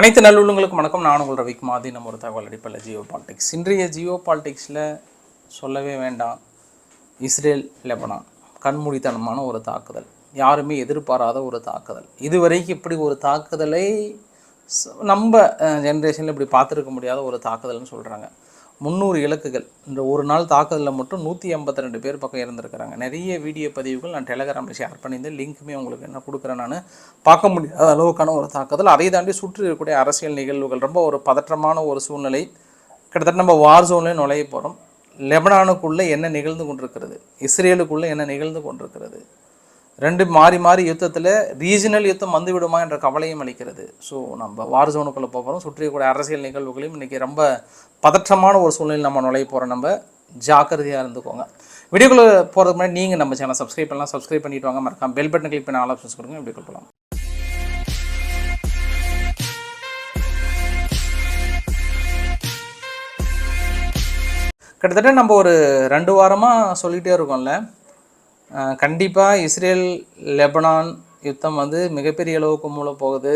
அனைத்து நல்லுள்ளங்களுக்கும் வணக்கம். நான் உங்கள் ரவிக்குமாதி நம்ம ஒரு தகவல் அடிப்படையில் ஜியோ பாலிடிக்ஸ். இன்றைய ஜியோ பாலிடிக்ஸில் சொல்லவே வேண்டாம். Israel Lebanon. கண்மூடித்தனமான ஒரு தாக்குதல். யாருமே எதிர்பாராத ஒரு தாக்குதல். இதுவரைக்கும் இப்படி ஒரு தாக்குதலை நம்ம ஜென்ரேஷனில் இப்படி பார்த்துருக்க முடியாத ஒரு தாக்குதல்னு சொல்கிறாங்க முந்நூறு இலக்குகள். இந்த ஒரு நாள் தாக்குதலில் மட்டும் நூற்றி ஐம்பத்தி ரெண்டு பேர் பக்கம் இருந்திருக்கிறாங்க நிறைய வீடியோ பதிவுகள் நான் டெலகிராமில் ஷேர் பண்ணியிருந்தேன். லிங்க்குமே உங்களுக்கு என்ன கொடுக்குறேன் நான் பார்க்க முடியாத. அளவுக்கான ஒரு தாக்குதல். அதை தாண்டி சுற்றி இருக்கக்கூடிய அரசியல் நிகழ்வுகள். ரொம்ப ஒரு பதற்றமான ஒரு சூழ்நிலை. கிட்டத்தட்ட நம்ம வார் ஜோன்லேயே நுழைய போகிறோம் லெபனானுக்குள்ளே என்ன நிகழ்ந்து கொண்டிருக்கிறது? இஸ்ரேலுக்குள்ளே என்ன நிகழ்ந்து கொண்டிருக்கிறது? ரெண்டு மாறி மாறி யுத்தத்தில் ரீஜனல் யுத்தம் வந்து விடுமா என்ற கவலையும் அளிக்கிறது. ஸோ நம்ம வார் ஜோனுக்குள்ளே போகிறோம் சுற்றியக்கூடிய அரசியல் நிகழ்வுகளையும் இன்றைக்கி ரொம்ப பதற்றமான ஒரு சூழ்நிலை நம்ம நுழைய போகிறோம் நம்ம ஜாக்கிரதையாக இருந்துக்கோங்க. வீடியோக்குள்ளே போகிறதுக்கு முன்னாடி நீங்கள் நம்ம சேனல் சப்ஸ்கிரைப் பண்ணலாம். சப்ஸ்கிரைப் பண்ணிட்டு வாங்க. மறக்காம பெல் பட்டன் கிளிக் பண்ணி ஆல் ஆப்ஷன்ஸ் கொடுங்க. வீடியோ போகலாம் கிட்டத்தட்ட நம்ம ஒரு ரெண்டு வாரமாக சொல்லிகிட்டே இருக்கோம்ல. கண்டிப்பாக இஸ்ரேல் லெபனான் யுத்தம் வந்து மிகப்பெரிய அளவுக்கு மூல போகுது.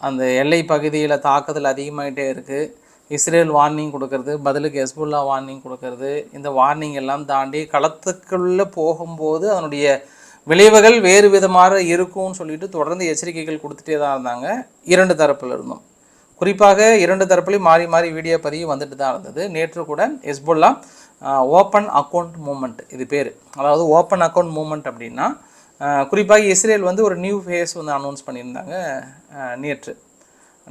அந்த எல்லை பகுதியில் தாக்குதல் அதிகமாகிட்டே இருக்குது இஸ்ரேல் வார்னிங் கொடுக்கறது பதிலுக்கு ஹெஸ்புல்லா வார்னிங் கொடுக்கறது இந்த வார்னிங் எல்லாம் தாண்டி களத்துக்குள்ளே போகும்போது அதனுடைய விளைவுகள் வேறு விதமாக இருக்கும்னு சொல்லிட்டு தொடர்ந்து எச்சரிக்கைகள் கொடுத்துட்டே தான் இருந்தாங்க. இரண்டு தரப்பில் இருந்தோம். குறிப்பாக இரண்டு தரப்புலையும் மாறி மாறி வீடியோ பதிவு வந்துட்டு தான் இருந்தது. நேற்று கூட ஹெஸ்புல்லா ஓப்பன் அக்கௌண்ட் மூமெண்ட் இது பேர். அதாவது ஓப்பன் அக்கௌண்ட் மூமெண்ட் அப்படின்னா குறிப்பாக இஸ்ரேல் வந்து ஒரு நியூ ஃபேஸ் வந்து அனௌன்ஸ் பண்ணியிருந்தாங்க நேற்று.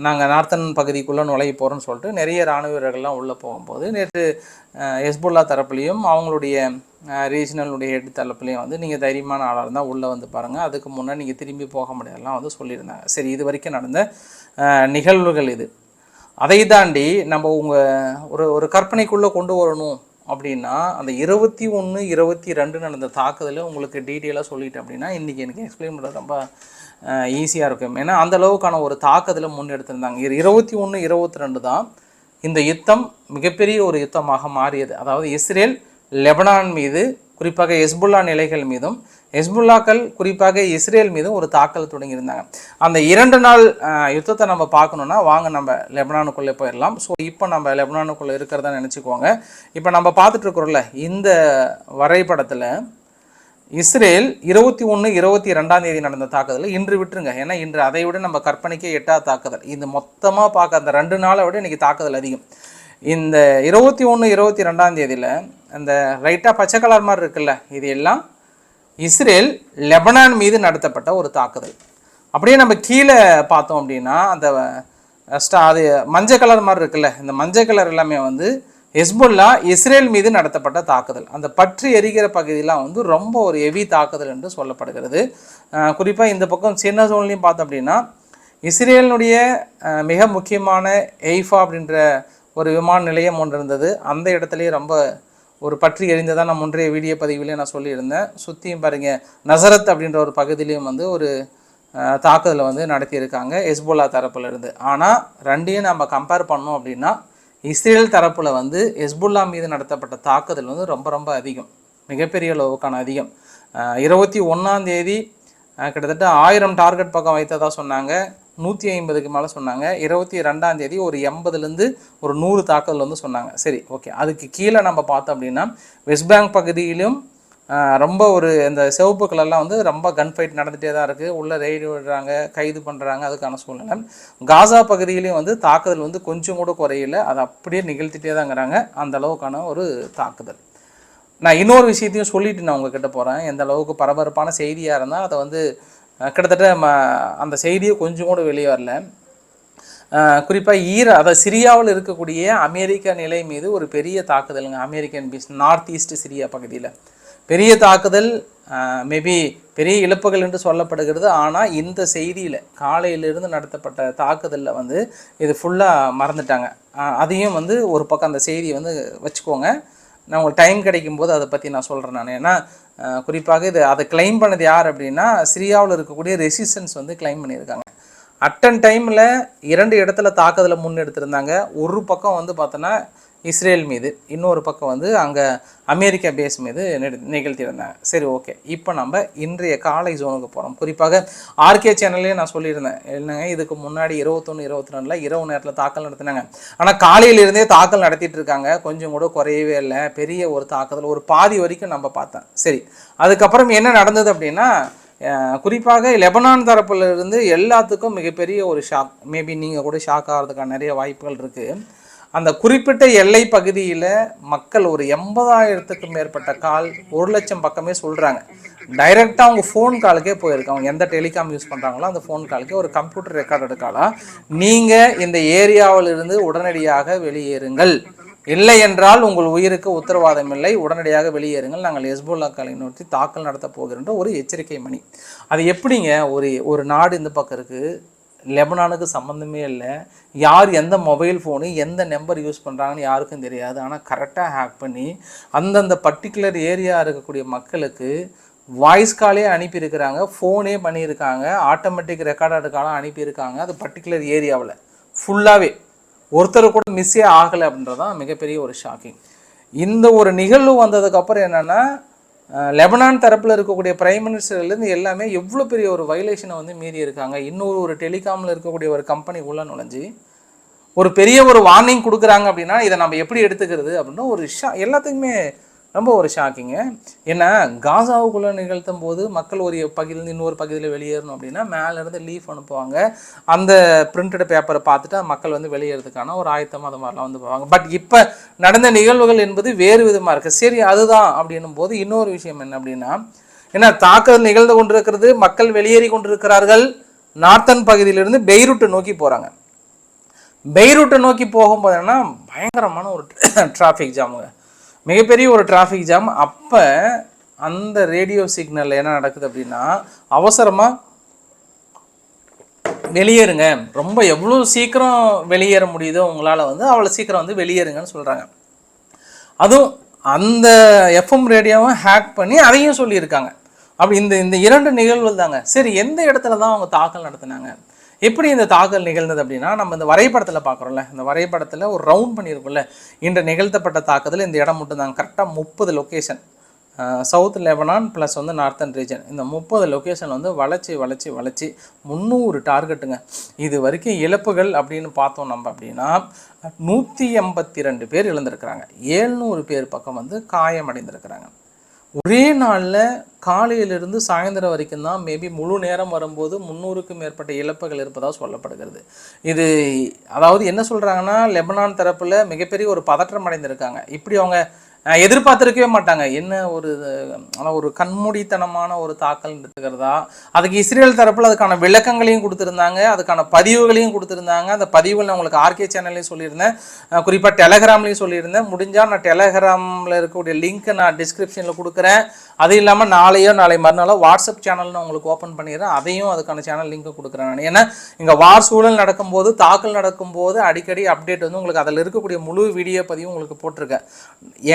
நாங்கள் நார்த்தன் பகுதிக்குள்ளே நுழைய போகிறோம்னு சொல்லிட்டு நிறைய இராணுவ வீரர்கள்லாம் உள்ளே போகும்போது நேற்று ஹெஸ்புல்லா தரப்புலையும் அவங்களுடைய ரீஜனலுடைய ஹெட் தரப்புலையும் வந்து நீங்கள் தைரியமான ஆளாக இருந்தால் உள்ளே வந்து பாருங்கள் அதுக்கு முன்னே நீங்கள் திரும்பி போக முடியாதுலாம் வந்து சொல்லியிருந்தாங்க. சரி இது வரைக்கும் நடந்த நிகழ்வுகள் இது. அதை தாண்டி நம்ம உங்கள் ஒரு ஒரு கற்பனைக்குள்ளே கொண்டு வரணும். அப்படின்னா அந்த இருபத்தி ஒன்று இருபத்தி ரெண்டு நடந்த தாக்குதலில் உங்களுக்கு டீட்டெயிலாக சொல்லிட்டேன் அப்படின்னா இன்றைக்கி எனக்கு எக்ஸ்பிளைன் பண்ணுறது ரொம்ப ஈஸியாக இருக்கும். ஏன்னா அந்த அளவுக்கான ஒரு தாக்குதலை முன்னெடுத்திருந்தாங்க. இரு இருபத்தி ஒன்று இருபத்தி ரெண்டு தான் இந்த யுத்தம் மிகப்பெரிய ஒரு யுத்தமாக மாறியது. அதாவது இஸ்ரேல் லெபனான் மீது குறிப்பாக ஹெஸ்புல்லா நிலைகள் மீதும் ஹெஸ்புல்லாக்கள் குறிப்பாக இஸ்ரேல் மீதும் ஒரு தாக்கல் தொடங்கியிருந்தாங்க. அந்த இரண்டு நாள் யுத்தத்தை நம்ம பார்க்கணுன்னா வாங்க நம்ம லெபனானுக்குள்ளே போயிடலாம். ஸோ இப்போ நம்ம லெபனானுக்குள்ளே இருக்கிறதா நினச்சிக்கோங்க. இப்போ நம்ம பார்த்துட்டு இருக்கிறோம்ல இந்த வரைபடத்தில் இஸ்ரேல் இருபத்தி ஒன்று இருபத்தி ரெண்டாம் தேதி நடந்த தாக்குதல் இன்று விட்டுருங்க. ஏன்னா இன்று அதை விட நம்ம கற்பனைக்கே எட்டா தாக்குதல். இந்த மொத்தமாக பார்க்க அந்த ரெண்டு நாளை விட இன்றைக்கி தாக்குதல் அதிகம். இந்த இருபத்தி ஒன்று இருபத்தி ரெண்டாம் தேதியில் அந்த ரைட்டாக பச்சை கலர் மாதிரி இருக்குல்ல இது எல்லாம் இஸ்ரேல் லெபனான் மீது நடத்தப்பட்ட ஒரு தாக்குதல். அப்படியே நம்ம கீழே பார்த்தோம் அப்படின்னா அந்த ஸ்டா அது மஞ்சள் கலர் மாதிரி இருக்குல்ல இந்த மஞ்சள் கலர் எல்லாமே வந்து ஹெஸ்புல்லா இஸ்ரேல் மீது நடத்தப்பட்ட தாக்குதல். அந்த பற்றி எரிகிற பகுதியெலாம் வந்து ரொம்ப ஒரு ஹெவி தாக்குதல் என்று சொல்லப்படுகிறது. குறிப்பாக இந்த பக்கம் சின்ன ஜோன்லையும் பார்த்தோம் அப்படின்னா இஸ்ரேலினுடைய மிக முக்கியமான எய்ஃபா அப்படின்ற ஒரு விமான நிலையம் ஒன்று இருந்தது. அந்த இடத்துலையும் ரொம்ப ஒரு பற்றி எரிந்ததாக நான் முன்றைய வீடியோ பதிவிலே நான் சொல்லியிருந்தேன். சுற்றியும் பாருங்கள் நசரத் அப்படின்ற ஒரு பகுதியிலையும் வந்து ஒரு தாக்குதலை வந்து நடத்தியிருக்காங்க ஹெஸ்புல்லா தரப்புலேருந்து. ஆனால் ரெண்டையும் நம்ம கம்பேர் பண்ணோம் அப்படின்னா இஸ்ரேல் தரப்பில் வந்து ஹெஸ்புல்லா மீது நடத்தப்பட்ட தாக்குதல் வந்து ரொம்ப ரொம்ப அதிகம். மிகப்பெரிய அளவுக்கான அதிகம். இருபத்தி ஒன்றாம் தேதி கிட்டத்தட்ட ஆயிரம் டார்கெட் பக்கம் வைத்ததாக சொன்னாங்க. நூற்றி ஐம்பதுக்கு மேலே சொன்னாங்க. இருபத்தி ரெண்டாம் தேதி ஒரு எண்பதுலேருந்து ஒரு நூறு தாக்குதல் வந்து சொன்னாங்க. சரி ஓகே. அதுக்கு கீழே நம்ம பார்த்தோம் அப்படின்னா வெஸ்ட் பேங்க் பகுதியிலும் ரொம்ப ஒரு இந்த சிவப்பு கலர்லாம் வந்து ரொம்ப கன் ஃபைட் நடந்துகிட்டே தான் இருக்குது உள்ளே ரெய்டு விடுறாங்க கைது பண்ணுறாங்க அதுக்கான சூழ்நிலை. காசா பகுதியிலையும் வந்து தாக்குதல் வந்து கொஞ்சம் கூட குறையில. அதை அப்படியே நிகழ்த்திட்டே தாங்கிறாங்க அந்த அளவுக்கான ஒரு தாக்குதல். நான் இன்னொரு விஷயத்தையும் சொல்லிட்டு நான் உங்ககிட்ட போகிறேன் எந்த அளவுக்கு பரபரப்பான செய்தியாக இருந்தால் அதை வந்து கிட்டத்தட்ட ம அந்த செய்தியை கொஞ்சம் கூட வெளியே வரல. குறிப்பாக ஈர அதாவது சிரியாவில் இருக்கக்கூடிய அமெரிக்க நிலை மீது ஒரு பெரிய தாக்குதலுங்க American piece north east Syria பகுதியில். பெரிய தாக்குதல் மேபி பெரிய இழப்புகள் என்று சொல்லப்படுகிறது. ஆனால் இந்த செய்தியில் காலையிலிருந்து நடத்தப்பட்ட தாக்குதலில் வந்து இது ஃபுல்லாக மறந்துட்டாங்க. அதையும் வந்து ஒரு பக்கம் அந்த செய்தியை வந்து வச்சுக்கோங்க. நான் உங்களுக்கு டைம் கிடைக்கும் போது அதை பற்றி நான் சொல்கிறேன் நான். ஏன்னா குறிப்பாக இது அதை கிளைம் பண்ணது யார் அப்படின்னா சிரியாவில் இருக்கக்கூடிய ரெசிஸ்டன்ஸ் வந்து கிளைம் பண்ணியிருக்காங்க. அட்டன் டைமில் இரண்டு இடத்துல தாக்குதலை முன்னெடுத்திருந்தாங்க ஒரு பக்கம் வந்து பார்த்தோன்னா இஸ்ரேல் மீது இன்னொரு பக்கம் வந்து அங்கே அமெரிக்கா பேஸ் மீது நிகழ்த்தியிருந்தாங்க. சரி ஓகே இப்போ நம்ம இன்றைய காலை ஜோனுக்கு போகிறோம் குறிப்பாக ஆர்கே சேனல்லே நான் சொல்லியிருந்தேன். என்னங்க இதுக்கு முன்னாடி இருபத்தொன்று இருபத்தி ரெண்டில் இரவு நேரத்தில் தாக்கல் நடத்தினாங்க. ஆனால் காலையிலிருந்தே தாக்கல் நடத்திட்டு இருக்காங்க. கொஞ்சம் கூட குறையவே இல்லை. பெரிய ஒரு தாக்குதல் ஒரு பாதி வரைக்கும் நம்ம பார்த்தேன் சரி அதுக்கப்புறம் என்ன நடந்தது அப்படின்னா குறிப்பாக லெபனான் தரப்புல இருந்து எல்லாத்துக்கும் மிகப்பெரிய ஒரு ஷாக் மேபி நீங்கள் கூட ஷாக் ஆகிறதுக்கான நிறைய வாய்ப்புகள் இருக்குது அந்த குறிப்பிட்ட எல்லை பகுதியில் மக்கள் ஒரு எண்பதாயிரத்துக்கும் மேற்பட்ட கால் ஒரு லட்சம் பக்கமே சொல்கிறாங்க டைரெக்டாக அவங்க ஃபோன் காலுக்கே போயிருக்கு. அவங்க எந்த டெலிகாம் யூஸ் பண்ணுறாங்களோ அந்த ஃபோன் காலுக்கே ஒரு கம்ப்யூட்டர் ரெக்கார்ட் எடுக்கலாம் நீங்கள் இந்த ஏரியாவிலிருந்து உடனடியாக வெளியேறுங்கள். இல்லை என்றால் உங்கள் உயிருக்கு உத்தரவாதம் இல்லை. உடனடியாக வெளியேறுங்கள். நாங்கள் ஹெஸ்புல்லாக்களை நோக்கி தாக்கல் நடத்த போகிறோன்ற ஒரு எச்சரிக்கை மணி. அது எப்படிங்க? ஒரு ஒரு நாடு இந்த பக்கம் இருக்குது லெபனானுக்கு சம்மந்தமே இல்லை. யார் எந்த மொபைல் ஃபோனு எந்த நம்பர் யூஸ் பண்ணுறாங்கன்னு யாருக்கும் தெரியாது. ஆனால் கரெக்டாக ஹேக் பண்ணி அந்தந்த பர்டிகுலர் ஏரியா இருக்கக்கூடிய மக்களுக்கு வாய்ஸ் காலே அனுப்பியிருக்கிறாங்க ஃபோனே பண்ணியிருக்காங்க ஆட்டோமேட்டிக் ரெக்கார்டட் அனுப்பியிருக்காங்க அது பர்டிகுலர் ஏரியாவில் ஃபுல்லாகவே ஒருத்தர் கூட மிஸ்ஸே ஆகலை அப்படின்றது தான் மிகப்பெரிய ஒரு ஷாக்கிங் இந்த ஒரு நிகழ்வு வந்ததுக்கப்புறம் என்னென்னா லெபனான் தரப்பில் இருக்கக்கூடிய பிரைம் மினிஸ்டர்லேருந்து எல்லாமே எவ்வளோ பெரிய ஒரு வைலேஷனை வந்து மீறி இருக்காங்க? இன்னொரு ஒரு டெலிகாமில் இருக்கக்கூடிய ஒரு கம்பெனி உள்ளே நுழைஞ்சு ஒரு பெரிய ஒரு வார்னிங் கொடுக்குறாங்க அப்படின்னா இதை நம்ம எப்படி எடுத்துக்கிறது அப்படின்னா ஒரு ஷா எல்லாத்துக்குமே ரொம்ப ஒரு ஷாக்கிங்க ஏன்னா காசாவுக்குள்ளே நிகழ்த்தும் போது மக்கள் ஒரு பகுதியிலேருந்து இன்னொரு பகுதியில் வெளியேறணும் அப்படின்னா மேலேருந்து லீஃப் அனுப்புவாங்க. அந்த பிரிண்டட் பேப்பரை பார்த்துட்டு மக்கள் வந்து வெளியேறதுக்கான ஒரு ஆயத்தம் அது மாதிரிலாம் வந்து போவாங்க. பட் இப்போ நடந்த நிகழ்வுகள் என்பது வேறு விதமாக இருக்குது சரி அதுதான் அப்படின்னும் போது இன்னொரு விஷயம் என்ன அப்படின்னா ஏன்னா தாக்குதல் நிகழ்ந்து கொண்டிருக்கிறது மக்கள் வெளியேறி கொண்டிருக்கிறார்கள். நார்த்தன் பகுதியிலிருந்து பெய்ரூட்டை நோக்கி போகிறாங்க பெய்ரூட்டை நோக்கி போகும்போது என்னன்னா பயங்கரமான ஒரு டிராஃபிக் ஜாமுங்க மிகப்பெரிய ஒரு டிராஃபிக் ஜாம் அப்போ அந்த ரேடியோ சிக்னலில் என்ன நடக்குது அப்படின்னா அவசரமாக வெளியேறுங்க. ரொம்ப எவ்வளோ சீக்கிரம் வெளியேற முடியுதோ உங்களால் வந்து அவ்வளோ சீக்கிரம் வந்து வெளியேறுங்கன்னு சொல்கிறாங்க அதுவும் அந்த எஃப்எம் ரேடியோவை ஹேக் பண்ணி அதையும் சொல்லியிருக்காங்க. அப்படி இந்த இந்த இரண்டு நிகழ்வுகள் தாங்க. சரி எந்த இடத்துல தான் அவங்க தாக்கல் நடத்துனாங்க? எப்படி இந்த தாக்கல் நிகழ்ந்தது அப்படின்னா நம்ம இந்த வரைபடத்தில் பார்க்குறோம்ல இந்த வரைபடத்தில் ஒரு ரவுண்ட் பண்ணியிருக்கோம்ல இன்று நிகழ்த்தப்பட்ட தாக்குதல் இந்த இடம் மட்டும்தான். கரெக்டாக முப்பது லொக்கேஷன் சவுத் லெபனான் ப்ளஸ் வந்து நார்த்தன் ரீஜன் இந்த முப்பது லொக்கேஷன் வந்து வளைச்சி வளைச்சி வளைச்சி முந்நூறு டார்கெட்டுங்க இது வரைக்கும் இழப்புகள் அப்படின்னு பார்த்தோம் நம்ம அப்படின்னா நூற்றி எண்பத்தி ரெண்டு பேர் இழந்திருக்கிறாங்க. ஏழ்நூறு பேர் பக்கம் வந்து காயமடைந்திருக்கிறாங்க. ஒரே நாளில் காலையிலிருந்து சாயந்தரம் வரைக்கும் தான் மேபி முழு நேரம் வரும்போது முந்நூறுக்கும் மேற்பட்ட இழப்புகள் இருப்பதாக சொல்லப்படுகிறது. இது அதாவது என்ன சொல்கிறாங்கன்னா லெபனான் தரப்பில் மிகப்பெரிய ஒரு பதற்றம் அடைந்திருக்காங்க. இப்படி அவங்க எதிர்பார்த்துருக்கவே மாட்டாங்க. என்ன ஒரு ஆனால் ஒரு கண்மூடித்தனமான ஒரு தாக்கல் இருக்கிறதா அதுக்கு இஸ்ரேல் தரப்பில் அதுக்கான விளக்கங்களையும் கொடுத்துருந்தாங்க. அதுக்கான பதிவுகளையும் கொடுத்துருந்தாங்க. அந்த பதிவுகள் நான் உங்களுக்கு ஆர்கே சேனல்லையும் சொல்லியிருந்தேன். குறிப்பாக டெலகிராம்லையும் சொல்லியிருந்தேன். முடிஞ்சால் நான் டெலகிராமில் இருக்கக்கூடிய லிங்க்கை நான் டிஸ்கிரிப்ஷனில் கொடுக்குறேன். அது இல்லாமல் நாளையோ நாளை மறுநாளோ வாட்ஸ்அப் சேனல் நான் உங்களுக்கு ஓப்பன் பண்ணிடுறேன். அதையும் அதுக்கான சேனல் லிங்க்கை கொடுக்குறேன் நான். ஏன்னா இங்கே வார் சூழல் நடக்கும்போது தாக்கல் நடக்கும்போது அடிக்கடி அப்டேட் வந்து உங்களுக்கு அதில் இருக்கக்கூடிய முழு வீடியோ பதிவும் உங்களுக்கு போட்டிருக்கேன்.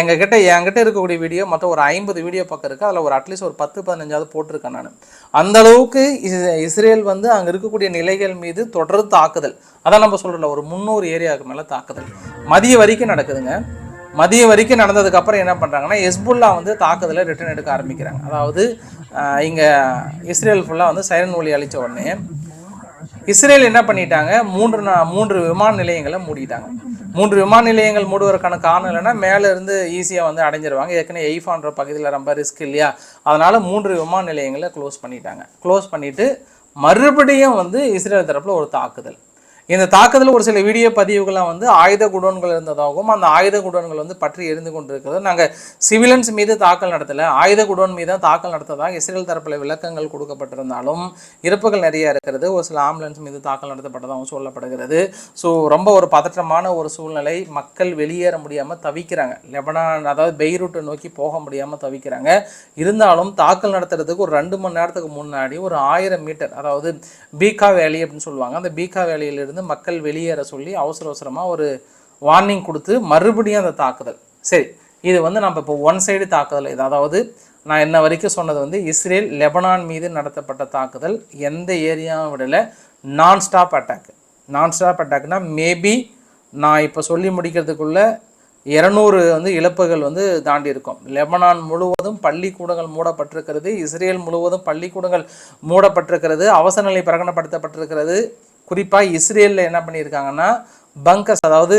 எங்கள் என்கிட்ட இருக்கக்கூடிய வீடியோ மொத்தம் ஒரு ஐம்பது வீடியோ பக்கம் இருக்குது அதில் ஒரு அட்லீஸ்ட் ஒரு பத்து பதினஞ்சாவது போட்டிருக்கேன் நான். அந்த அளவுக்கு இஸ்- இஸ்ரேல் வந்து அங்கே இருக்கக்கூடிய நிலைகள் மீது தொடர்ந்து தாக்குதல். அதான் நம்ம சொல்கிறோம்ல ஒரு முந்நூறு ஏரியாவுக்கு மேலே தாக்குதல். மதிய வரைக்கும் நடக்குதுங்க. மதிய வரைக்கும் நடந்ததுக்கப்புறம் என்ன பண்ணுறாங்கன்னா எஸ்புல்லா வந்து தாக்குதலை ரிட்டர்ன் எடுக்க ஆரம்பிக்கிறாங்க. அதாவது இங்கே இஸ்ரேல் ஃபுல்லாக வந்து சைரன் ஒலி அழிச்ச உடனே இஸ்ரேல் என்ன பண்ணிட்டாங்க? மூன்று நா- மூன்று விமான நிலையங்களை மூடிட்டாங்க. மூன்று விமான நிலையங்கள் மூடுவதற்கான காரணம் இல்லைன்னா மேலே இருந்து ஈஸியாக வந்து அடைஞ்சிருவாங்க. ஏற்கனவே எய்ஃபான்ற பகுதியில் ரொம்ப ரிஸ்க் இல்லையா? அதனால் மூன்று விமான நிலையங்களை க்ளோஸ் பண்ணிட்டாங்க. க்ளோஸ் பண்ணிவிட்டு மறுபடியும் வந்து இஸ்ரேல் தரப்பில் ஒரு தாக்குதல். இந்த தாக்குதல் ஒரு சில வீடியோ பதிவுகள்லாம் வந்து ஆயுத குடோன்கள் இருந்ததாகவும் அந்த ஆயுத குடோன்கள் வந்து பற்றி எரிந்து கொண்டிருக்கிறது. நாங்கள் சிவிலன்ஸ் மீது தாக்கல் நடத்தலை. ஆயுத குடோன் மீது தான் தாக்கல் நடத்ததாக இஸ்ரேல் தரப்பில் விளக்கங்கள் கொடுக்கப்பட்டிருந்தாலும் இறப்புகள் நிறைய இருக்கிறது. ஒரு சில ஆம்புலன்ஸ் மீது தாக்கல் நடத்தப்பட்டதாகவும் சொல்லப்படுகிறது. ஸோ ரொம்ப ஒரு பதற்றமான ஒரு சூழ்நிலை. மக்கள் வெளியேற முடியாமல் தவிக்கிறாங்க. லெபனான் அதாவது பெய்ரூட்டை நோக்கி போக முடியாமல் தவிக்கிறாங்க. இருந்தாலும் தாக்கல் நடத்துறதுக்கு ஒரு ரெண்டு மணி நேரத்துக்கு முன்னாடி ஒரு ஆயிரம் மீட்டர் அதாவது பீகா வேலி அப்படின்னு சொல்லுவாங்க. அந்த பீகா வேலியிலிருந்து மக்கள் வெளியேற சொல்லி அவசர அவசரமாக ஒரு வார்னிங் கொடுத்து மறுபடியும் அந்த தாக்குதல். சரி இது வந்து நம்ம இப்போ ஒன் சைடு தாக்குதல். இது அதாவது நான் என்ன வரைக்கும் சொன்னது வந்து இஸ்ரேல் லெபனான் மீது நடத்தப்பட்ட தாக்குதல். எந்த ஏரியாவும் விடலை non stop attack non stop அட்டாக்னா maybe நான் இப்போ சொல்லி முடிக்கிறதுக்குள்ள இருநூறு வந்து இழப்புகள் வந்து தாண்டி இருக்கும். லெபனான் முழுவதும் பள்ளிக்கூடங்கள் மூடப்பட்டிருக்கிறது இஸ்ரேல் முழுவதும் பள்ளிக்கூடங்கள் மூடப்பட்டிருக்கிறது அவசர நிலை பிரகடனப்படுத்தப்பட்டிருக்கிறது. குறிப்பாக இஸ்ரேலில் என்ன பண்ணியிருக்காங்கன்னா பங்கஸ் அதாவது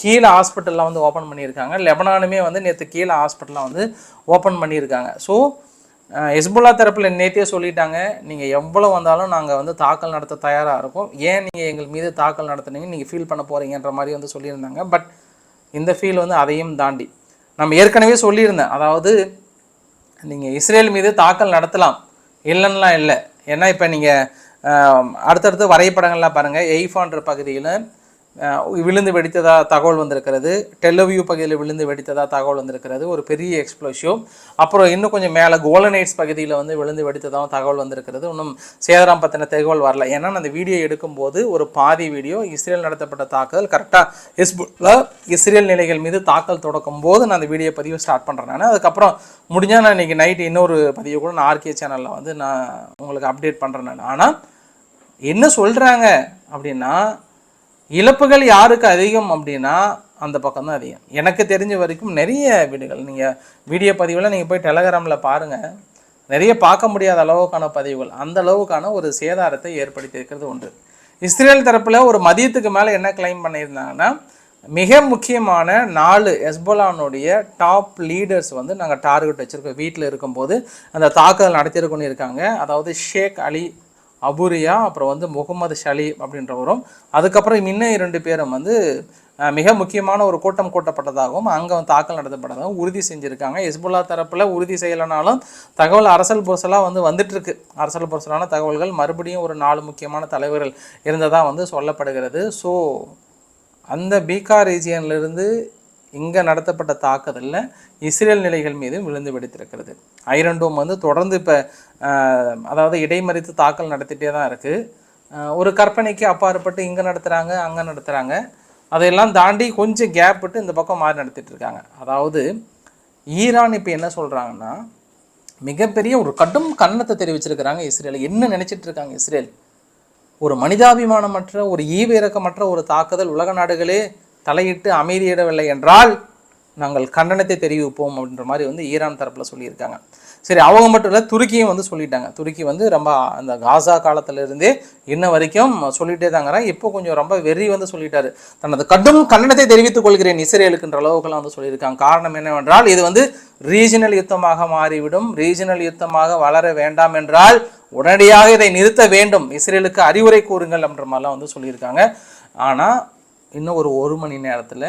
கீழே ஹாஸ்பிட்டல்லாம் வந்து ஓப்பன் பண்ணியிருக்காங்க. லெபனானுமே வந்து நேற்று கீழே ஹாஸ்பிட்டலாம் வந்து ஓப்பன் பண்ணியிருக்காங்க. ஸோ ஹெஸ்புல்லா தரப்பில் நேற்றே சொல்லிட்டாங்க நீங்கள் எவ்வளோ வந்தாலும் நாங்கள் வந்து தாக்கல் நடத்த தயாராக இருக்கோம். ஏன் நீங்கள் எங்கள் மீது தாக்கல் நடத்துனீங்க? நீங்கள் ஃபீல் பண்ண போகிறீங்கன்ற மாதிரி வந்து சொல்லியிருந்தாங்க. பட் இந்த ஃபீல் வந்து அதையும் தாண்டி நம்ம ஏற்கனவே சொல்லியிருந்தேன். அதாவது நீங்கள் இஸ்ரேல் மீது தாக்கல் நடத்தலாம். இல்லைன்னா இல்லை. ஏன்னா இப்போ நீங்கள் அடுத்தடுத்து வரைபடங்கள்லாம் பாருங்கள் எய்ஃபான்ற பகுதியில் விழுந்து வெடித்ததாக தகவல் வந்திருக்கிறது. டெல்லவியூ பகுதியில் விழுந்து வெடித்ததாக தகவல் வந்திருக்கிறது. ஒரு பெரிய எக்ஸ்ப்ளோசிவ் அப்புறம் இன்னும் கொஞ்சம் மேலே கோலனைட்ஸ் பகுதியில் வந்து விழுந்து வெடித்ததாகவும் தகவல் வந்திருக்கிறது. இன்னும் சேதரம் பற்றின தகவல் வரல. ஏன்னா அந்த வீடியோ எடுக்கும்போது ஒரு பாதி வீடியோ இஸ்ரேல் நடத்தப்பட்ட தாக்குதல் கரெக்டாக ஹிஸ்புல்லா இஸ்ரேல் நிலைகள் மீது தாக்கல் தொடக்கும் போது நான் அந்த வீடியோ பதிவு ஸ்டார்ட் பண்ணுறேன் நான். அதுக்கப்புறம் முடிஞ்சால் நான் இன்றைக்கி நைட் இன்னொரு பதிவு கூட நான் ஆர்கே சேனலில் வந்து நான் உங்களுக்கு அப்டேட் பண்ணுறேன் நான். ஆனால் என்ன சொல்கிறாங்க அப்படின்னா இழப்புகள் யாருக்கு அதிகம் அப்படின்னா அந்த பக்கம் தான் அதிகம். எனக்கு தெரிஞ்ச வரைக்கும் நிறைய வீடுகள் நீங்கள் வீடியோ பதிவில் நீங்கள் போய் டெலகிராமில் பாருங்கள் நிறைய பார்க்க முடியாத அளவுக்கான பதிவுகள் அந்த அளவுக்கான ஒரு சேதாரத்தை ஏற்படுத்தி இருக்கிறது இஸ்ரேல் தரப்பில் ஒரு மதியத்துக்கு மேலே என்ன கிளைம் பண்ணியிருந்தாங்கன்னா மிக முக்கியமான நாலு எஸ்போலானுடைய டாப் லீடர்ஸ் வந்து நாங்கள் டார்கெட் வச்சுருக்கோம். வீட்டில் இருக்கும்போது அந்த தாக்குதல் நடத்தியிருக்கோன்னு இருக்காங்க. அதாவது ஷேக் அலி அபுரியா அப்புறம் வந்து முகமது ஷலீப் அப்படின்றவரும் அதுக்கப்புறம் இன்னும் இரண்டு பேரும் வந்து மிக முக்கியமான ஒரு கூட்டம் கூட்டப்பட்டதாகவும் அங்கே வந்து தாக்கல் நடத்தப்பட்டதாகவும் உறுதி செஞ்சுருக்காங்க. ஹெஸ்புல்லா தரப்பில் உறுதி செய்யலைனாலும் தகவல் அரசல் புரசலாக வந்து வந்துட்டுருக்கு. அரசல் புரசலான தகவல்கள் மறுபடியும் ஒரு நாலு முக்கியமான தலைவர்கள் இருந்ததாக வந்து சொல்லப்படுகிறது. ஸோ அந்த பீகா ரீஜியன்லேருந்து இங்கே நடத்தப்பட்ட தாக்குதலில் இஸ்ரேல் நிலைகள் மீது விழுந்து வெடித்திருக்கிறது. ஐரண்டோம் வந்து தொடர்ந்து இப்போ அதாவது இடைமறித்து தாக்கல் நடத்திட்டே தான் இருக்குது ஒரு கற்பனைக்கு அப்பாற்பட்டு இங்கே நடத்துகிறாங்க அங்கே நடத்துகிறாங்க அதையெல்லாம் தாண்டி கொஞ்சம் கேப் விட்டு இந்த பக்கம் மாறி நடத்திட்டு இருக்காங்க. அதாவது ஈரான் இப்போ என்ன சொல்கிறாங்கன்னா மிகப்பெரிய ஒரு கடும் கன்னத்தை தெரிவிச்சிருக்கிறாங்க இஸ்ரேல். என்ன நினச்சிட்டு இருக்காங்க இஸ்ரேல்? ஒரு மனிதாபிமானமற்ற ஒரு ஈவிரக்கமற்ற ஒரு தாக்குதல் உலக நாடுகளே தலையிட்டு அமைதியிடவில்லை என்றால் நாங்கள் கண்டனத்தை தெரிவிப்போம் அப்படின்ற மாதிரி வந்து ஈரான் தரப்பில் சொல்லியிருக்காங்க. சரி அவங்க மட்டும் இல்லை துருக்கியும் வந்து சொல்லிட்டாங்க. துருக்கி வந்து ரொம்ப அந்த காசா காலத்திலிருந்தே இன்ன வரைக்கும் சொல்லிட்டே தாங்கிறேன் இப்போ கொஞ்சம் ரொம்ப வெறி வந்து சொல்லிட்டாரு. தனது கடும் கண்டனத்தை தெரிவித்துக் கொள்கிறேன் இஸ்ரேலுக்குன்ற அளவுக்குலாம் வந்து சொல்லியிருக்காங்க. காரணம் என்னவென்றால் இது வந்து ரீஜனல் யுத்தமாக மாறிவிடும். ரீஜனல் யுத்தமாக வளர வேண்டாம் என்றால் உடனடியாக இதை நிறுத்த வேண்டும். இஸ்ரேலுக்கு அறிவுரை கூறுங்கள் அப்படின்ற மாதிரிலாம் வந்து சொல்லியிருக்காங்க. ஆனால் இன்னும் ஒரு ஒரு மணி நேரத்தில்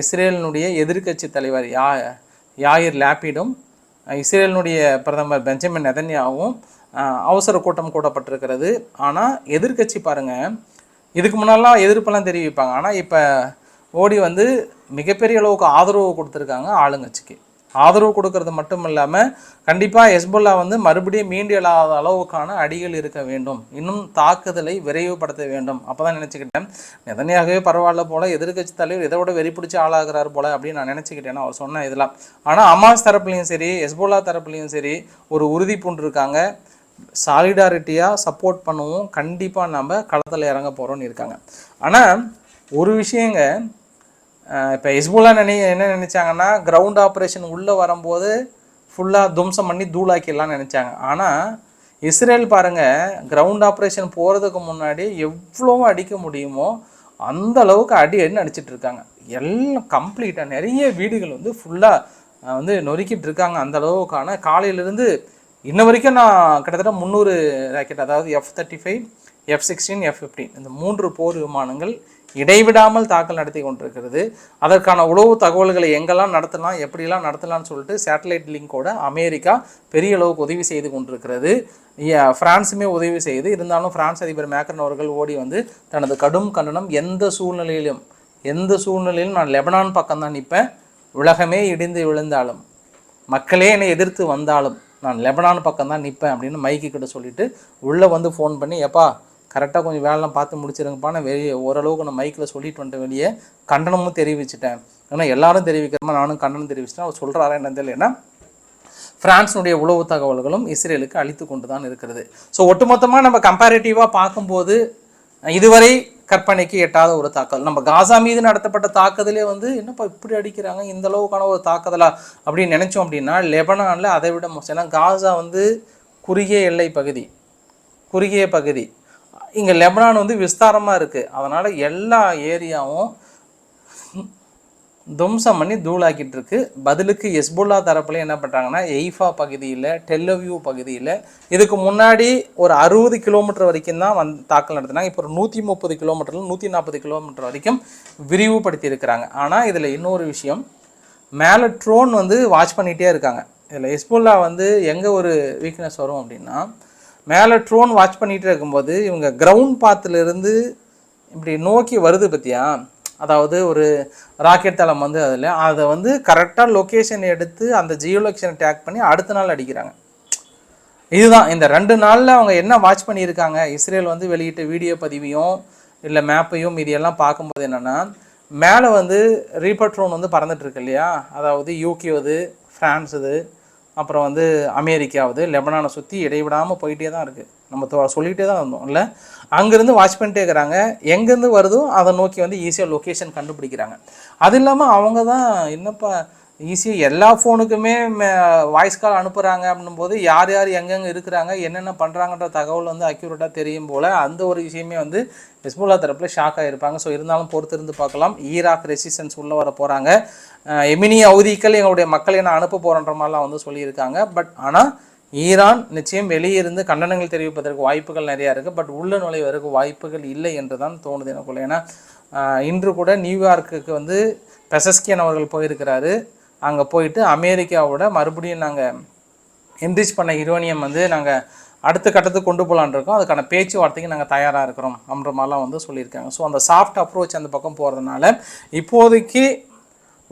இஸ்ரேலினுடைய எதிர்க்கட்சி தலைவர் யா யாயிர் லேப்பிடும் இஸ்ரேலினுடைய பிரதமர் பெஞ்சமின் நெதன்யாவும் அவசர கூட்டம் கூட்டப்பட்டிருக்கிறது ஆனால் எதிர்க்கட்சி பாருங்கள் இதுக்கு முன்னாலாம் எதிர்ப்பெல்லாம் தெரிவிப்பாங்க. ஆனால் இப்போ ஓடி வந்து மிகப்பெரிய அளவுக்கு ஆதரவு கொடுத்துருக்காங்க ஆளுங்கட்சிக்கு. ஆதரவு கொடுக்கறது மட்டும் இல்லாமல் கண்டிப்பாக ஹெஸ்புல்லா வந்து மறுபடியும் மீண்டு எழாத அளவுக்கான அடிகள் இருக்க வேண்டும். இன்னும் தாக்குதலை விரைவுபடுத்த வேண்டும். அப்போ தான் நினச்சிக்கிட்டேன். எதனையாகவே பரவாயில்ல போல் எதிர்க்கட்சி தலைவர் இதை விட வெறி பிடிச்சி ஆளாகிறார் போல் அப்படின்னு நான் நினச்சிக்கிட்டேன். அவர் சொன்ன இதெல்லாம். ஆனால் அமாஸ் தரப்புலையும் சரி ஹெஸ்புல்லா தரப்புலையும் சரி ஒரு உறுதி பூண்டிருக்காங்க. சாலிடாரிட்டியாக சப்போர்ட் பண்ணவும் கண்டிப்பாக நம்ம களத்தில் இறங்க போகிறோம்னு இருக்காங்க. ஆனால் ஒரு விஷயங்க இப்போ ஹிஸ்புல்லா நினை என்ன நினச்சாங்கன்னா கிரவுண்ட் ஆப்ரேஷன் உள்ளே வரும்போது ஃபுல்லாக தும்சம் பண்ணி தூளாக்கிடலாம்னு நினச்சாங்க. ஆனால் இஸ்ரேல் பாருங்கள் கிரவுண்ட் ஆப்ரேஷன் போகிறதுக்கு முன்னாடி எவ்வளோ அடிக்க முடியுமோ அந்த அளவுக்கு அடி அடின்னு அடிச்சிட்டு இருக்காங்க. எல்லாம் கம்ப்ளீட்டாக நிறைய வீடுகள் வந்து ஃபுல்லாக வந்து நொறுக்கிட்டு இருக்காங்க அந்த அளவுக்கான. காலையிலேருந்து இன்ன வரைக்கும் நான் கிட்டத்தட்ட முந்நூறு ராக்கெட் அதாவது F thirty five F sixteen F fifteen இந்த மூன்று போர் விமானங்கள் இடைவிடாமல் தாக்கல் நடத்தி கொண்டிருக்கிறது. அதற்கான உளவு தகவல்களை எங்கெல்லாம் நடத்தலாம் எப்படிலாம் நடத்தலாம்னு சொல்லிட்டு சேட்டலைட் லிங்கோட அமெரிக்கா பெரிய அளவுக்கு உதவி செய்து கொண்டிருக்கிறது. ஏ- உதவி செய்து இருந்தாலும் பிரான்ஸ் அதிபர் மேக்ரன் அவர்கள் ஓடி வந்து தனது கடும் கண்டனம் எந்த சூழ்நிலையிலும் எந்த சூழ்நிலையிலும் நான் லெபனான் பக்கம் தான் நிற்பேன். உலகமே இடிந்து விழுந்தாலும் மக்களே என்னை எதிர்த்து வந்தாலும் நான் லெபனான் பக்கம் தான் நிற்பேன் அப்படின்னு மைக்கு கிட்ட சொல்லிட்டு உள்ளே வந்து ஃபோன் பண்ணி எப்பா கரெக்டாக கொஞ்சம் வேலைலாம் பார்த்து முடிச்சிருங்கப்பா நான் வெளியே ஓரளவுக்கு நான் மைக்கில் சொல்லிட்டு வந்த வெளியே. கண்டனமும் தெரிவிச்சிட்டேன். ஏன்னா எல்லாரும் தெரிவிக்கிறமா நானும் கண்டனம் தெரிவிச்சிட்டேன். அவர் சொல்கிறாரா என்னன்னு தெரியல. ஏன்னா பிரான்ஸினுடைய உளவு தகவல்களும் இஸ்ரேலுக்கு அழித்து கொண்டு தான் இருக்கிறது. ஸோ ஒட்டுமொத்தமாக நம்ம கம்பேரிட்டிவாக பார்க்கும்போது இதுவரை கற்பனைக்கு எட்டாத ஒரு தாக்குதல். நம்ம காசா மீது நடத்தப்பட்ட தாக்குதலே வந்து என்னப்பா இப்படி அடிக்கிறாங்க? இந்த அளவுக்கான ஒரு தாக்குதலா? அப்படின்னு நினைச்சோம் அப்படின்னா லெபனானில் அதை விட மோசம். ஏன்னா காசா வந்து குறுகிய எல்லை பகுதி. குறுகிய பகுதி. இங்கே லெபனான் வந்து விஸ்தாரமாக இருக்குது அதனால் எல்லா ஏரியாவும் துவம்சம் பண்ணி தூளாக்கிட்டு இருக்கு. பதிலுக்கு எஸ்புல்லா தரப்புல என்ன பண்ணுறாங்கன்னா எய்ஃபா பகுதியில் டெல்லவியூ பகுதியில் இதுக்கு முன்னாடி ஒரு அறுபது கிலோமீட்டர் வரைக்கும் தான் வந்து தாக்கல் நடத்தினாங்க. இப்போ ஒரு நூற்றி முப்பது கிலோமீட்டர்ல நூற்றி நாற்பது கிலோமீட்டர் வரைக்கும் விரிவுபடுத்தி இருக்கிறாங்க. ஆனால் இதில் இன்னொரு விஷயம் மேலே ட்ரோன் வந்து வாட்ச் பண்ணிகிட்டே இருக்காங்க. இதில் எஸ்புல்லா வந்து எங்கே ஒரு வீக்னஸ் வரும் அப்படின்னா மேலே ட்ரோன் வாட்ச் பண்ணிகிட்டு இருக்கும்போது இவங்க கிரவுண்ட் பாத்துலேருந்து இப்படி நோக்கி வருது பற்றியா அதாவது ஒரு ராக்கெட் தளம் வந்து அதில். அதை வந்து கரெக்டாக லொக்கேஷன் எடுத்து அந்த ஜியோலொக்கேஷனை டேக் பண்ணி அடுத்த நாள் அடிக்கிறாங்க. இதுதான். இந்த ரெண்டு நாளில் அவங்க என்ன வாட்ச் பண்ணியிருக்காங்க? இஸ்ரேல் வந்து வெளியிட்ட வீடியோ பதிவையும் இல்லை மேப்பையும் இதையெல்லாம் பார்க்கும்போது என்னென்னா மேலே வந்து ரீபர் ட்ரோன் வந்து பறந்துட்டுருக்கு இல்லையா? அதாவது யூகேவது ஃப்ரான்ஸுது அப்புறம் வந்து அமெரிக்காவது லெபனானை சுற்றி இடைவிடாமல் போயிட்டே தான் இருக்குது நம்ம தொ- சொல்லிகிட்டே தான் இருந்தோம் இல்லை அங்கேருந்து வாட்ச் பண்ணிட்டே இருக்கிறாங்க. எங்கேருந்து வருதோ அதை நோக்கி வந்து ஈஸியாக லொக்கேஷன் கண்டுபிடிக்கிறாங்க. அது இல்லாமல் அவங்க தான் என்னப்பா ஈஸியாக எல்லா ஃபோனுக்குமே வாய்ஸ் கால் அனுப்புகிறாங்க அப்படின்னும்போது யார் யார் எங்கெங்கே இருக்கிறாங்க என்னென்ன பண்ணுறாங்கன்ற தகவல் வந்து அக்யூரேட்டாக தெரியும் போல் அந்த ஒரு விஷயமே வந்து ஹிஸ்புல்லா தரப்பில் ஷாக் ஆகிருப்பாங்க ஸோ இருந்தாலும் பொறுத்திருந்து பார்க்கலாம். ஈராக் ரெசிஸ்டன்ஸ் உள்ளே வர போகிறாங்க எமினி அவதிக்கள் எங்களுடைய மக்களை நான் அனுப்ப போகிறன்ற மாதிரிலாம் வந்து சொல்லியிருக்காங்க. பட் ஆனால் ஈரான் நிச்சயம் வெளியே இருந்து கண்டனங்கள் தெரிவிப்பதற்கு வாய்ப்புகள் நிறையா இருக்குது பட் உள்ள நுழைவதற்கு வாய்ப்புகள் இல்லை என்று தான் தோணுது எனக்குள்ள. ஏன்னா இன்று கூட நியூயார்க்குக்கு வந்து பெசஸ்கியன் அவர்கள் போயிருக்கிறாரு. அங்கே போயிட்டு அமெரிக்காவோட மறுபடியும் நாங்கள் என்ரிச் பண்ண யுரோனியம் வந்து நாங்கள் அடுத்த கட்டத்துக்கு கொண்டு போகலான் இருக்கோம். அதுக்கான பேச்சுவார்த்தைக்கு நாங்கள் தயாராக இருக்கிறோம் அப்படின்ற மாதிரிலாம் வந்து சொல்லியிருக்காங்க. ஸோ அந்த சாஃப்ட் அப்ரோச் அந்த பக்கம் போகிறதுனால இப்போதைக்கு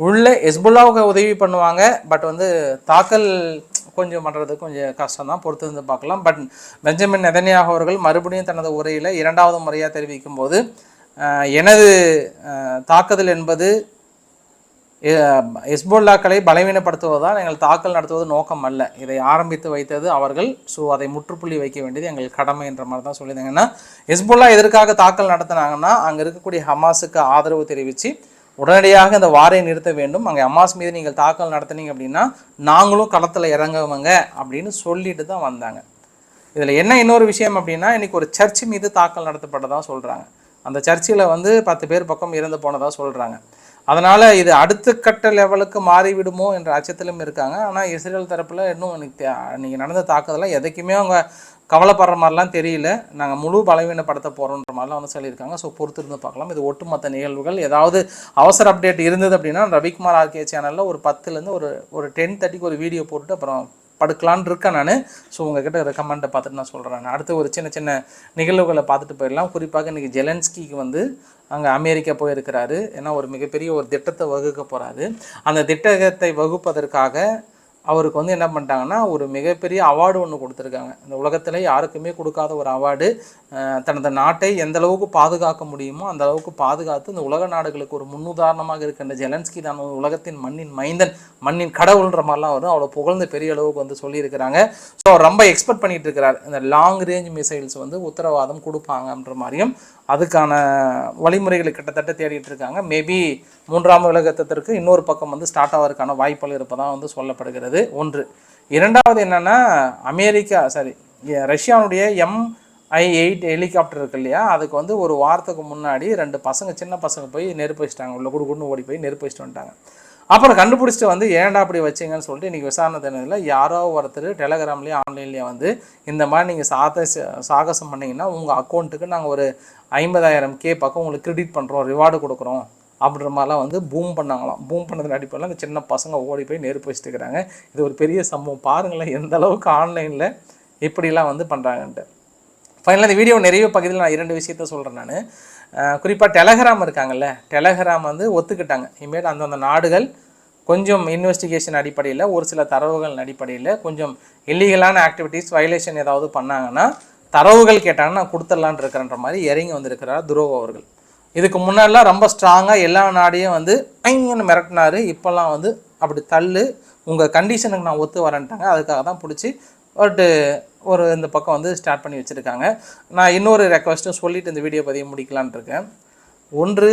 உள்ள எஸ்புல்லாவுக்கு உதவி பண்ணுவாங்க. பட் வந்து தாக்கல் கொஞ்சம் பண்ணுறது கொஞ்சம் கஷ்டம் தான். பொறுத்து இருந்து பார்க்கலாம். பட் பெஞ்சமின் நெதனியாக அவர்கள் மறுபடியும் தனது உரையில் இரண்டாவது முறையாக தெரிவிக்கும் போது எனது தாக்குதல் என்பது எஸ்போல்லாக்களை பலவீனப்படுத்துவதால் எங்கள் தாக்கல் நடத்துவது நோக்கம் அல்ல. இதை ஆரம்பித்து வைத்தது அவர்கள். ஸோ அதை முற்றுப்புள்ளி வைக்க வேண்டியது எங்கள் கடமை என்ற மாதிரி தான் சொல்லியிருந்தாங்கன்னா எஸ்போல்லா எதற்காக தாக்கல் நடத்தினாங்கன்னா அங்கே இருக்கக்கூடிய ஹமாஸுக்கு ஆதரவு தெரிவித்து உடனடியாக இந்த வாரை நிறுத்த வேண்டும். அங்கே அம்மாஸ் மீது நீங்கள் தாக்கல் நடத்துனீங்க அப்படின்னா நாங்களும் களத்தில் இறங்குவங்க அப்படின்னு சொல்லிட்டு தான் வந்தாங்க. இதில் என்ன இன்னொரு விஷயம் அப்படின்னா இன்றைக்கி ஒரு சர்ச் மீது தாக்கல் நடத்தப்பட்டதாக சொல்கிறாங்க அந்த சர்ச்சில் வந்து பத்து பேர் பக்கம் இறந்து போனதாக சொல்கிறாங்க அதனால் இது அடுத்த கட்ட லெவலுக்கு மாறிவிடுமோ என்ற அச்சத்திலும் இருக்காங்க. ஆனால் இஸ்ரேல் தரப்பில் இன்னும் எனக்கு தே- நடந்த தாக்குதலாம் எதைக்குமே அவங்க கவலைப்படுற மாதிரிலாம் தெரியல. நாங்கள் முழு பலவீனப்படுத்த போகிறோன்ற மாதிரிலாம் வந்து சொல்லியிருக்காங்க. ஸோ பொறுத்திருந்து பார்க்கலாம். இது ஒட்டுமொத்த நிகழ்வுகள். ஏதாவது அவசர அப்டேட் இருந்தது அப்படின்னா ரவிக்குமார் ஆர்கே சேனலில் ஒரு பத்துலேருந்து ஒரு ஒரு டென் தேர்ட்டிக்கு ஒரு வீடியோ போட்டுட்டு அப்புறம் படுக்கலான்னு இருக்கேன் நான். ஸோ உங்ககிட்ட ரெக்கமெண்டை பார்த்துட்டு நான் சொல்கிறேன் அடுத்து ஒரு சின்ன சின்ன நிகழ்வுகளை பார்த்துட்டு போயிடலாம். குறிப்பாக இன்றைக்கி ஜெலன்ஸ்கிக்கு வந்து அங்கே அமெரிக்கா போயிருக்கிறாரு. ஏன்னா ஒரு மிகப்பெரிய ஒரு திட்டத்தை வகுக்க போகிறாரு அந்த திட்டத்தை வகுப்பதற்காக அவருக்கு வந்து என்ன பண்ணிட்டாங்கன்னா ஒரு மிகப்பெரிய அவார்டு ஒன்று கொடுத்துருக்காங்க. இந்த உலகத்தில் யாருக்குமே கொடுக்காத ஒரு அவார்டு. தனது நாட்டை எந்த அளவுக்கு பாதுகாக்க முடியுமோ அந்த அளவுக்கு பாதுகாத்து இந்த உலக நாடுகளுக்கு ஒரு முன்னுதாரணமாக இருக்கின்ற ஜெலன்ஸ்கி தான் உலகத்தின் மண்ணின் மைந்தன் மண்ணின் கடவுள்ன்ற மாதிரிலாம் வரும் அவ்வளோ புகழ்ந்து பெரிய அளவுக்கு வந்து சொல்லியிருக்கிறாங்க. ஸோ ரொம்ப எக்ஸ்பெக்ட் பண்ணிட்டு இருக்கிறார். இந்த லாங் ரேஞ்ச் மிசைல்ஸ் வந்து உத்தரவாதம் கொடுப்பாங்கன்ற மாதிரியும் அதுக்கான வழிமுறைகளை கிட்டத்தட்ட தேடிட்டு இருக்காங்க. மேபி மூன்றாம் உலகத்திற்கு இன்னொரு பக்கம் வந்து ஸ்டார்ட் ஆவதற்கான வாய்ப்புகள் இருப்பதாக வந்து சொல்லப்படுகிறது. ஒன்று. இரண்டாவது என்னன்னா அமெரிக்கா சாரி ரஷ்யாவுடைய எம் ஐ எயிட் ஹெலிகாப்டர் இருக்கு இல்லையா? அதுக்கு வந்து ஒரு வாரத்துக்கு முன்னாடி ரெண்டு பசங்க சின்ன பசங்க போய் நெருப்பு வச்சிட்டாங்க. உள்ள குடுக்குன்னு ஓடி போய் நெருப்பு வச்சுட்டு வந்துட்டாங்க. அப்புறம் கண்டுபிடிச்சிட்டு வந்து ஏன்டா அப்படி வச்சீங்கன்னு சொல்லிட்டு இன்றைக்கி விசாரணை தெரிஞ்சதில் யாரோ ஒருத்தர் டெலகிராம்லேயே ஆன்லைன்லேயே வந்து இந்த மாதிரி நீங்கள் சாத சாகசம் பண்ணிங்கன்னா உங்கள் அக்கௌண்ட்டுக்கு நாங்கள் ஒரு ஐம்பதாயிரம் கே பக்கம் உங்களுக்கு கிரெடிட் பண்ணுறோம் ரிவார்டு கொடுக்குறோம். அப்படின்ற மாதிரிலாம் வந்து பூம் பண்ணாங்களாம். பூம் பண்ணதின் அடிப்படையில் அந்த சின்ன பசங்க ஓடி போய் நெருப்பு வச்சுட்டு இருக்கிறாங்க இது ஒரு பெரிய சம்பவம். பாருங்களேன் எந்த அளவுக்கு ஆன்லைனில் இப்படிலாம் வந்து பண்ணுறாங்கன்ட்டு ஃபைனலாக இந்த வீடியோ நிறைய பகுதியில் நான் இரண்டு விஷயத்த சொல்கிறேன் நான். குறிப்பாக டெலகிராம் இருக்காங்கல்ல டெலகிராம் வந்து ஒத்துக்கிட்டாங்க. இனிமேல் அந்தந்த நாடுகள் கொஞ்சம் இன்வெஸ்டிகேஷன் அடிப்படையில் ஒரு சில தரவுகள் அடிப்படையில் கொஞ்சம் இல்லீகலான ஆக்டிவிட்டீஸ் வயலேஷன் ஏதாவது பண்ணாங்கன்னா தரவுகள் கேட்டாங்கன்னா நான் கொடுத்துடலான் இருக்கிறன்ற மாதிரி இறங்கி வந்திருக்கிறார் துரோவ் அவர்கள். இதுக்கு முன்னாடிலாம் ரொம்ப ஸ்ட்ராங்காக எல்லா நாடையும் வந்து ஐங்கன்னு மிரட்டினார். இப்போல்லாம் வந்து அப்படி தள்ளு. உங்கள் கண்டிஷனுக்கு நான் ஒத்து வரேன்ட்டாங்க. அதுக்காக தான் பிடிச்சி பட்டு ஒரு இந்த பக்கம் வந்து ஸ்டார்ட் பண்ணி வச்சுருக்காங்க. நான் இன்னொரு ரெக்வஸ்ட்டும் சொல்லிவிட்டு இந்த வீடியோ பதிவு முடிக்கலான்னு இருக்கேன். ஒன்று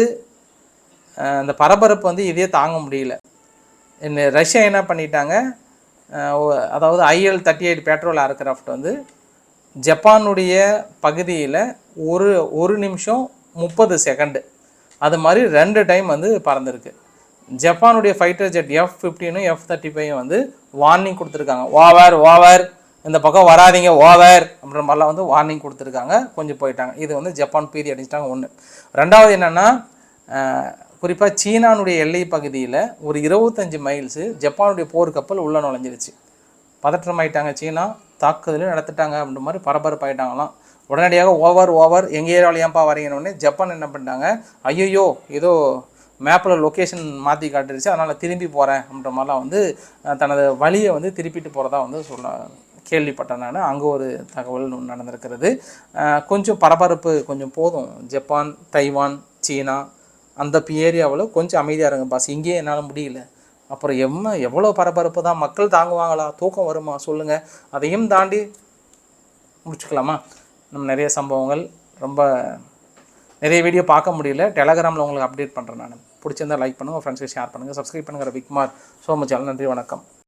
அந்த இந்த பரபரப்பு வந்து இதே தாங்க முடியல. என்ன ரஷ்யா என்ன பண்ணிட்டாங்க? அதாவது IL thirty eight patrol aircraft வந்து ஜப்பானுடைய பகுதியில் ஒரு ஒரு நிமிஷம் முப்பது செகண்டு அது மாதிரி ரெண்டு டைம் வந்து பறந்துருக்கு. ஜப்பானுடைய ஃபைட்டர் ஜெட் எஃப் ஃபிஃப்டீனும் எஃப் தேர்ட்டி ஃபைவ் வந்து வார்னிங் கொடுத்துருக்காங்க. ஓவர் ஓவர் இந்த பக்கம் வராதீங்க ஓவர் அப்படின்ற மாதிரிலாம் வந்து வார்னிங் கொடுத்துருக்காங்க. கொஞ்சம் போயிட்டாங்க. இது வந்து ஜப்பான் பீதி அடிச்சிட்டாங்க ஒன்று ரெண்டாவது என்னென்னா குறிப்பாக சீனானுடைய எல்லை பகுதியில் ஒரு இருபத்தஞ்சு மைல்ஸு ஜப்பானுடைய போர் கப்பல் உள்ளே நுழைஞ்சிருச்சு. பதற்றமாயிட்டாங்க சீனா. தாக்குதலும் நடத்திட்டாங்க அப்படின்ற மாதிரி பரபரப்பாயிட்டாங்களாம் உடனடியாக ஓவர் ஓவர் எங்கள் ஏரியாவில் ஏன்பா வரீங்கன்னு ஜப்பான் என்ன பண்ணிட்டாங்க? ஐயோ ஏதோ மேப்பில் லொக்கேஷன் மாற்றி காட்டுருச்சு அதனால் திரும்பி போகிறேன் அப்படின்ற மாதிரிலாம் வந்து தனது வழியை வந்து திருப்பிட்டு போகிறதா வந்து சொல்ல கேள்விப்பட்டேன் நான். அங்கே ஒரு தகவல் நடந்திருக்கிறது. கொஞ்சம் பரபரப்பு கொஞ்சம் போதும். ஜப்பான் தைவான் சீனா அந்த ஏரியாவில் கொஞ்சம் அமைதியாக இருங்க பாஸ். இங்கேயே என்னால் முடியல. அப்புறம் எம்ம எவ்வளோ பரபரப்பு தான். மக்கள் தாங்குவாங்களா? தூக்கம் வருமா? சொல்லுங்கள் அதையும் தாண்டி முடிச்சுக்கலாமா? நம்ம நிறைய சம்பவங்கள் ரொம்ப நிறைய வீடியோ பார்க்க முடியல. டெலகிராமில் உங்களுக்கு அப்டேட் பண்ணுறேன் நான். பிடிச்சிருந்தால் லைக் பண்ணுங்கள் ஃப்ரெண்ட்ஸ்க்கு ஷேர் பண்ணுங்கள் சப்ஸ்கிரைப் பண்ணுங்கள் விக்மார் ஸோ மச் நன்றி வணக்கம்.